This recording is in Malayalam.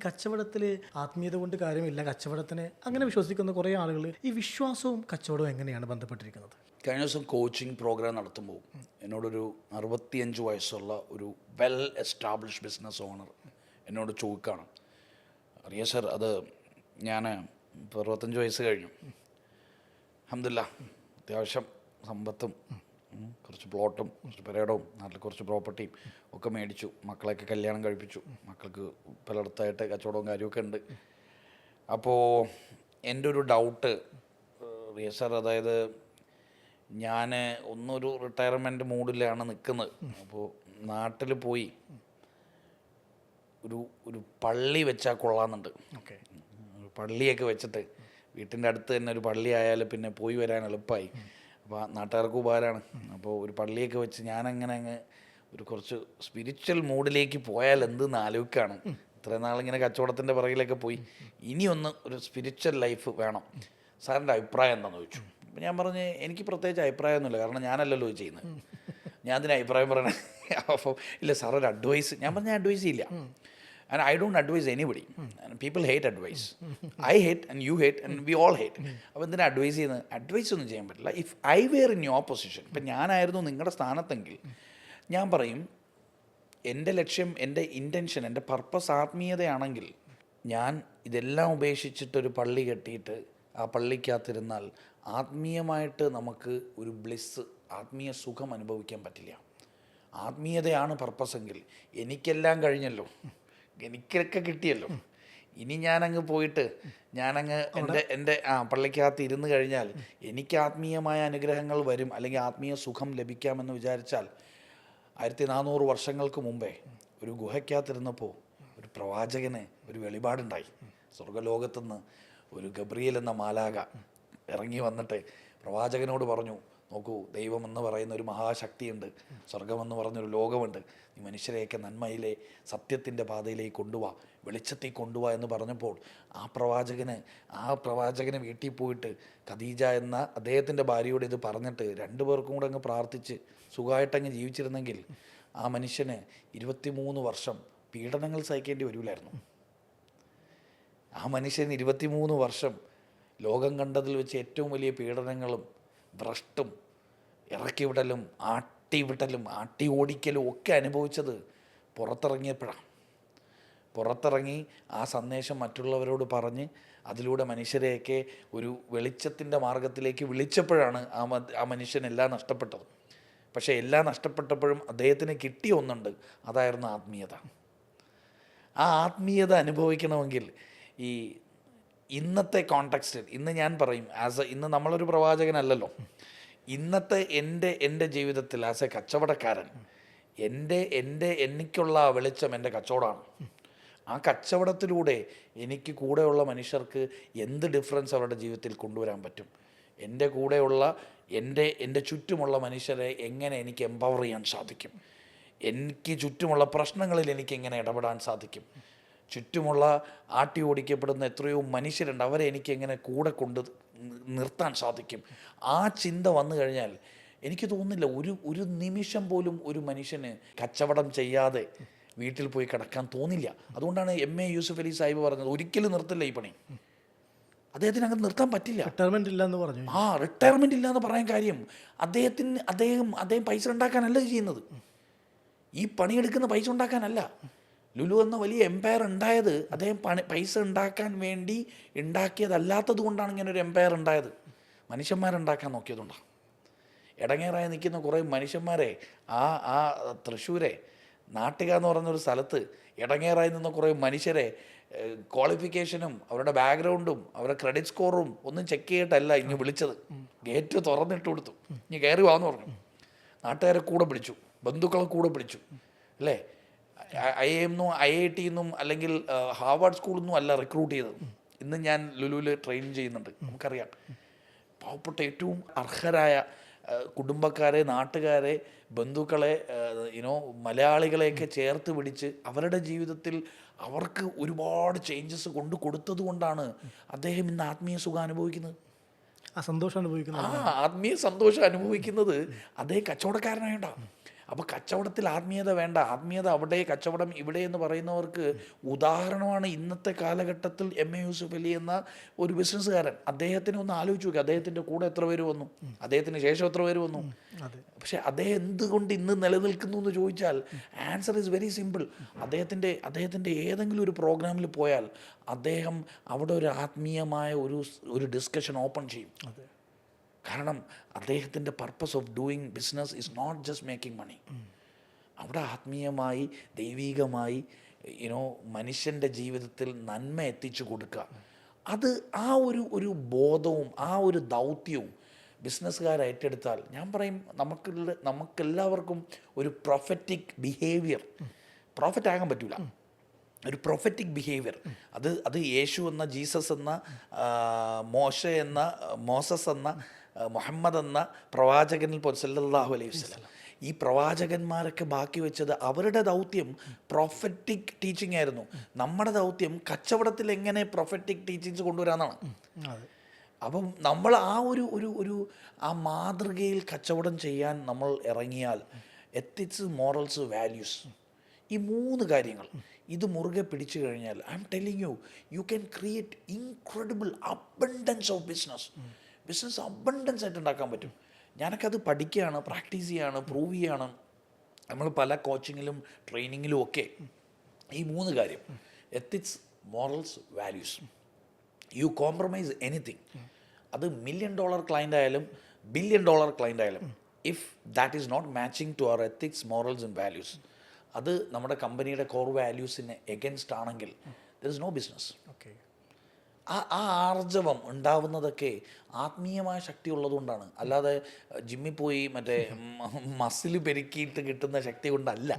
കച്ചവടത്തിൽ ആത്മീയത കൊണ്ട് കാര്യമില്ല കച്ചവടത്തിന് അങ്ങനെ വിശ്വസിക്കുന്ന കുറേ ആളുകൾ ഈ വിശ്വാസവും കച്ചവടവും എങ്ങനെയാണ് ബന്ധപ്പെട്ടിരിക്കുന്നത്? കഴിഞ്ഞ ദിവസം കോച്ചിങ് പ്രോഗ്രാം നടത്തുമ്പോൾ എന്നോടൊരു അറുപത്തിയഞ്ച് വയസ്സുള്ള ഒരു വെൽ എസ്റ്റാബ്ലിഷ് ബിസിനസ് ഓണർ എന്നോട് ചോദിക്കുകയാണ് അറിയ സർ അത് ഞാൻ ഇപ്പോൾ അറുപത്തഞ്ച് വയസ്സ് കഴിഞ്ഞു. അഹമ്മദില്ല അത്യാവശ്യം സമ്പത്തും കുറച്ച് പ്ലോട്ടും കുറച്ച് പെരേടവും നാട്ടിൽ കുറച്ച് പ്രോപ്പർട്ടിയും ഒക്കെ മേടിച്ചു. മക്കളെയൊക്കെ കല്യാണം കഴിപ്പിച്ചു. മക്കൾക്ക് പലയിടത്തായിട്ട് കച്ചവടവും കാര്യമൊക്കെ ഉണ്ട്. അപ്പോൾ എന്റെ ഒരു ഡൗട്ട് റിയ സാർ അതായത് ഞാൻ ഒന്നൊരു റിട്ടയർമെന്റ് മൂഡിലാണ് നിൽക്കുന്നത്. അപ്പോൾ നാട്ടിൽ പോയി ഒരു ഒരു പള്ളി വെച്ചാൽ കൊള്ളാമെന്നുണ്ട്. ഓക്കെ. പള്ളിയൊക്കെ വെച്ചിട്ട് വീട്ടിന്റെ അടുത്ത് തന്നെ ഒരു പള്ളി ആയാൽ പിന്നെ പോയി വരാൻ എളുപ്പമായി. അപ്പോൾ നാട്ടുകാർക്ക് ഉപകാരമാണ്. അപ്പോൾ ഒരു പള്ളിയൊക്കെ വെച്ച് ഞാനങ്ങനെ അങ്ങ് ഒരു കുറച്ച് സ്പിരിച്വൽ മൂഡിലേക്ക് പോയാൽ എന്തെന്ന് ആലോചിക്കുകയാണ് ഇത്രയും നാളിങ്ങനെ കച്ചവടത്തിന്റെ പുറകിലൊക്കെ പോയി. ഇനിയൊന്ന് ഒരു സ്പിരിച്വൽ ലൈഫ് വേണം. സാറിന്റെ അഭിപ്രായം എന്താണെന്ന് ചോദിച്ചു. അപ്പോൾ ഞാൻ പറഞ്ഞ് എനിക്ക് പ്രത്യേകിച്ച് അഭിപ്രായമൊന്നുമില്ല. കാരണം ഞാനല്ലല്ലോ ചെയ്യുന്നത്. ഞാൻ അതിന് അഭിപ്രായം പറയണേ. അപ്പോൾ ഇല്ല സാർ ഒരു അഡ്വൈസ് ഞാൻ പറഞ്ഞ അഡ്വൈസ് ഇല്ല. And I don't advise anybody people hate advice I hate and you hate and we all hate അപ്പോൾ എന്തിനാ അഡ്വൈസ് ചെയ്യുന്നത്? അഡ്വൈസ് ഒന്നും ചെയ്യാൻ പറ്റില്ല. If I were in your position ഇപ്പം ഞാനായിരുന്നു നിങ്ങളുടെ സ്ഥാനത്തെങ്കിൽ ഞാൻ പറയും എന്റെ ലക്ഷ്യം എന്റെ ഇന്റൻഷൻ എന്റെ പർപ്പസ് ആത്മീയതയാണെങ്കിൽ ഞാൻ ഇതെല്ലാം ഉപേക്ഷിച്ചിട്ടൊരു പള്ളി കെട്ടിയിട്ട് ആ പള്ളിക്കകത്തിരുന്നാൽ ആത്മീയമായിട്ട് നമുക്ക് ഒരു ബ്ലിസ് ആത്മീയ സുഖം അനുഭവിക്കാൻ പറ്റില്ല. ആത്മീയതയാണ് പർപ്പസെങ്കിൽ എനിക്കെല്ലാം കഴിഞ്ഞല്ലോ. എനിക്കൊക്കെ കിട്ടിയല്ലോ. ഇനി ഞാനങ്ങ് പോയിട്ട് ഞാനങ്ങ് എന്റെ എന്റെ ആ പള്ളിക്കകത്ത് ഇരുന്ന് കഴിഞ്ഞാൽ എനിക്ക് ആത്മീയമായ അനുഗ്രഹങ്ങൾ വരും അല്ലെങ്കിൽ ആത്മീയ സുഖം ലഭിക്കാമെന്ന് വിചാരിച്ചാൽ ആയിരത്തി നാനൂറ് വർഷങ്ങൾക്ക് മുമ്പേ ഒരു ഗുഹയ്ക്കകത്തിരുന്നപ്പോൾ ഒരു പ്രവാചകന് ഒരു വെളിപാടുണ്ടായി. സ്വർഗലോകത്തുനിന്ന് ഒരു ഗബ്രിയൽ എന്ന മാലാക ഇറങ്ങി വന്നിട്ട് പ്രവാചകനോട് പറഞ്ഞു നോക്കൂ ദൈവം എന്ന് പറയുന്ന ഒരു മഹാശക്തിയുണ്ട്. സ്വർഗമെന്ന് പറഞ്ഞൊരു ലോകമുണ്ട്. നീ മനുഷ്യരെയൊക്കെ നന്മയിലെ സത്യത്തിന്റെ പാതയിലേക്ക് കൊണ്ടുപോവാ വെളിച്ചത്തിൽ കൊണ്ടുപോവാ എന്ന് പറഞ്ഞപ്പോൾ ആ പ്രവാചകന് ആ പ്രവാചകന് വീട്ടിൽ പോയിട്ട് ഖദീജ എന്ന അദ്ദേഹത്തിന്റെ ഭാര്യയോട് ഇത് പറഞ്ഞിട്ട് രണ്ടു പേർക്കും കൂടെ അങ്ങ് പ്രാർത്ഥിച്ച് സുഖമായിട്ടങ്ങ് ജീവിച്ചിരുന്നെങ്കിൽ ആ മനുഷ്യന് ഇരുപത്തിമൂന്ന് വർഷം പീഡനങ്ങൾ സഹിക്കേണ്ടി വരില്ലായിരുന്നു ആ മനുഷ്യൻ ഇരുപത്തിമൂന്ന് വർഷം ലോകം കണ്ടതിൽ വെച്ച് ഏറ്റവും വലിയ പീഡനങ്ങളും ഭ്രഷ്ടും ഇറക്കിവിടലും ആട്ടിവിടലും ആട്ടി ഓടിക്കലും ഒക്കെ അനുഭവിച്ചത് പുറത്തിറങ്ങിയപ്പോഴാണ്. പുറത്തിറങ്ങി ആ സന്ദേശം മറ്റുള്ളവരോട് പറഞ്ഞ് അതിലൂടെ മനുഷ്യരെയൊക്കെ ഒരു വെളിച്ചത്തിന്റെ മാർഗത്തിലേക്ക് വിളിച്ചപ്പോഴാണ് ആ ആ മനുഷ്യൻ എല്ലാം നഷ്ടപ്പെട്ടത്. പക്ഷേ എല്ലാം നഷ്ടപ്പെട്ടപ്പോഴും അദ്ദേഹത്തിന് കിട്ടിയ ഒന്നുണ്ട് അതായിരുന്നു ആത്മീയത. ആ ആത്മീയത അനുഭവിക്കണമെങ്കിൽ ഈ ഇന്നത്തെ കോണ്ടെക്സ്റ്റിൽ ഇന്ന് ഞാൻ പറയും ആസ് എ ഇന്ന് നമ്മളൊരു പ്രവാചകനല്ലല്ലോ. ഇന്നത്തെ എന്റെ എന്റെ ജീവിതത്തിൽ ആസ് എ കച്ചവടക്കാരൻ എന്റെ എന്റെ എനിക്കുള്ള വെളിച്ചം എന്റെ കച്ചവടമാണ്. ആ കച്ചവടത്തിലൂടെ എനിക്ക് കൂടെയുള്ള മനുഷ്യർക്ക് എന്ത് ഡിഫറൻസ് അവരുടെ ജീവിതത്തിൽ കൊണ്ടുവരാൻ പറ്റും? എന്റെ കൂടെയുള്ള എന്റെ എന്റെ ചുറ്റുമുള്ള മനുഷ്യരെ എങ്ങനെ എനിക്ക് എംപവർ ചെയ്യാൻ സാധിക്കും? എനിക്ക് ചുറ്റുമുള്ള പ്രശ്നങ്ങളിൽ എനിക്ക് എങ്ങനെ ഇടപെടാൻ സാധിക്കും? ചുറ്റുമുള്ള ആട്ടി ഓടിക്കപ്പെടുന്ന എത്രയോ മനുഷ്യരുണ്ട്. അവരെ എനിക്ക് എങ്ങനെ കൂടെ കൊണ്ട് നിർത്താൻ സാധിക്കും? ആ ചിന്ത വന്നു കഴിഞ്ഞാൽ എനിക്ക് തോന്നുന്നില്ല ഒരു ഒരു നിമിഷം പോലും ഒരു മനുഷ്യന് കച്ചവടം ചെയ്യാതെ വീട്ടിൽ പോയി കിടക്കാൻ തോന്നില്ല. അതുകൊണ്ടാണ് എം എ യൂസുഫ് അലി സാഹിബ് പറഞ്ഞത് ഒരിക്കലും നിർത്തില്ല ഈ പണി. അദ്ദേഹത്തിന് അങ്ങനെ നിർത്താൻ പറ്റില്ല. റിട്ടയർമെന്റ് ഇല്ല എന്ന് പറഞ്ഞു. ആ റിട്ടയർമെന്റ് ഇല്ല എന്ന് പറയാൻ കാര്യം അദ്ദേഹത്തിന് അദ്ദേഹം അദ്ദേഹം പൈസ ഉണ്ടാക്കാനല്ല ചെയ്യുന്നത്. ഈ പണിയെടുക്കുന്ന പൈസ ഉണ്ടാക്കാനല്ല. ലുലു എന്ന വലിയ എംപയർ ഉണ്ടായത് അദ്ദേഹം പണി പൈസ ഉണ്ടാക്കാൻ വേണ്ടി ഉണ്ടാക്കിയതല്ലാത്തത് കൊണ്ടാണ് ഇങ്ങനെ ഒരു എംപയർ ഉണ്ടായത്. മനുഷ്യന്മാരുണ്ടാക്കാൻ നോക്കിയതുകൊണ്ടാണ് ഇടങ്ങേറായി നിൽക്കുന്ന കുറേ മനുഷ്യന്മാരെ ആ ആ തൃശ്ശൂരെ നാട്ടുക എന്ന് പറയുന്നൊരു സ്ഥലത്ത് ഇടങ്ങേറായി നിന്ന കുറേ മനുഷ്യരെ ക്വാളിഫിക്കേഷനും അവരുടെ ബാക്ക്ഗ്രൗണ്ടും അവരുടെ ക്രെഡിറ്റ് സ്കോറും ഒന്നും ചെക്ക് ചെയ്തിട്ടല്ല ഇനി വിളിച്ചത്. ഗേറ്റ് തുറന്നിട്ട് കൊടുത്തു. ഇനി കയറി വാന്ന് പറഞ്ഞു. നാട്ടുകാരെ കൂടെ പിടിച്ചു. ബന്ധുക്കളെ കൂടെ പിടിച്ചു. അല്ലേ? ഐ എന്നും ഐ ഐ ടി നിന്നും അല്ലെങ്കിൽ ഹാർവാർഡ് സ്കൂളിൽ നിന്നും അല്ല റിക്രൂട്ട് ചെയ്തത്. ഇന്ന് ഞാൻ ലുലുവിൽ ട്രെയിൻ ചെയ്യുന്നുണ്ട്. നമുക്കറിയാം. പാവപ്പെട്ട ഏറ്റവും അർഹരായ കുടുംബക്കാരെ നാട്ടുകാരെ ബന്ധുക്കളെ യുനോ മലയാളികളെയൊക്കെ ചേർത്ത് പിടിച്ച് അവരുടെ ജീവിതത്തിൽ അവർക്ക് ഒരുപാട് ചേഞ്ചസ് കൊണ്ട് കൊടുത്തത് കൊണ്ടാണ് അദ്ദേഹം ഇന്ന് ആത്മീയ സുഖം അനുഭവിക്കുന്നത്. ആ സന്തോഷം അനുഭവിക്കുന്നത്. ആ ആത്മീയ സന്തോഷം അനുഭവിക്കുന്നത് അദ്ദേഹം കച്ചവടക്കാരനായോണ്ടാ അപ്പോൾ കച്ചവടത്തിൽ ആത്മീയത വേണ്ട. ആത്മീയത അവിടെ കച്ചവടം ഇവിടെ എന്ന് പറയുന്നവർക്ക് ഉദാഹരണമാണ് ഇന്നത്തെ കാലഘട്ടത്തിൽ എം എ യൂസുഫ് അലി എന്ന ഒരു ബിസിനസ്സുകാരൻ. അദ്ദേഹത്തിന് ഒന്ന് ആലോചിച്ച് നോക്കി. അദ്ദേഹത്തിന്റെ കൂടെ എത്ര പേര് വന്നു? അദ്ദേഹത്തിന് ശേഷം എത്ര പേര് വന്നു? പക്ഷേ അദ്ദേഹം എന്തുകൊണ്ട് ഇന്ന് നിലനിൽക്കുന്നു എന്ന് ചോദിച്ചാൽ ആൻസർ ഈസ് വെരി സിമ്പിൾ. അദ്ദേഹത്തിന്റെ അദ്ദേഹത്തിന്റെ ഏതെങ്കിലും ഒരു പ്രോഗ്രാമിൽ പോയാൽ അദ്ദേഹം അവിടെ ഒരു ആത്മീയമായ ഒരു ഒരു ഡിസ്കഷൻ ഓപ്പൺ ചെയ്യും. കാരണം അദ്ദേഹത്തിന്റെ purpose of doing business is not just making money അവിടെ ആത്മീയമായി ദൈവികമായി യുനോ മനുഷ്യന്റെ ജീവിതത്തിൽ നന്മ എത്തിച്ചു കൊടുക്കുക. അത് ആ ഒരു ഒരു ബോധവും ആ ഒരു ദൗത്യവും ബിസിനസ്സുകാർ ഏറ്റെടുത്താൽ ഞാൻ പറയും നമുക്ക് നമുക്കെല്ലാവർക്കും ഒരു പ്രൊഫറ്റിക് ബിഹേവിയർ പ്രോഫിറ്റ് ആകാൻ പറ്റൂല. ഒരു പ്രൊഫറ്റിക് ബിഹേവിയർ അത് അത് യേശു എന്ന ജീസസ് എന്ന മോശ എന്ന മോസസ് എന്ന മുഹമ്മദ് എന്ന പ്രവാചകനിൽ പോലെ സല്ലാഹു അലൈഹി വസ്ലം ഈ പ്രവാചകന്മാരൊക്കെ ബാക്കി വെച്ചത് അവരുടെ ദൗത്യം പ്രൊഫറ്റിക് ടീച്ചിങ് ആയിരുന്നു. നമ്മുടെ ദൗത്യം കച്ചവടത്തിൽ എങ്ങനെ പ്രൊഫറ്റിക് ടീച്ചിങ്സ് കൊണ്ടുവരാന്നാണ്. അപ്പം നമ്മൾ ആ ഒരു ഒരു ഒരു ആ മാതൃകയിൽ കച്ചവടം ചെയ്യാൻ നമ്മൾ ഇറങ്ങിയാൽ എത്തിക്സ് മോറൽസ് വാല്യൂസ് ഈ മൂന്ന് കാര്യങ്ങൾ ഇത് മുറുകെ പിടിച്ചു കഴിഞ്ഞാൽ I'm telling you you can create incredible abundance of business business abundance ആയിട്ട് ഉണ്ടാക്കാൻ പറ്റും. ഞാനൊക്കെ അത് പഠിക്കുകയാണ് പ്രാക്ടീസ് ചെയ്യുകയാണ് പ്രൂവ് ചെയ്യുകയാണ് നമ്മൾ പല കോച്ചിങ്ങിലും ട്രെയിനിങ്ങിലും ഒക്കെ ഈ മൂന്ന് കാര്യം. Ethics morals values you compromise anything അത് മില്യൺ ഡോളർ ക്ലയന്റ് ആയാലും ബില്യൺ ഡോളർ ക്ലയന്റ് ആയാലും if that is not matching to our ethics morals and values അത് നമ്മുടെ കമ്പനിയുടെ കോർ വാല്യൂസിന് എഗൻസ്റ്റ് ആണെങ്കിൽ there is no business okay ആ ആ ആർജവം ഉണ്ടാവുന്നതൊക്കെ ആത്മീയമായ ശക്തി ഉള്ളതുകൊണ്ടാണ് അല്ലാതെ ജിമ്മിൽ പോയി മറ്റേ മസിൽ പെരുക്കിയിട്ട് കിട്ടുന്ന ശക്തി കൊണ്ടല്ല.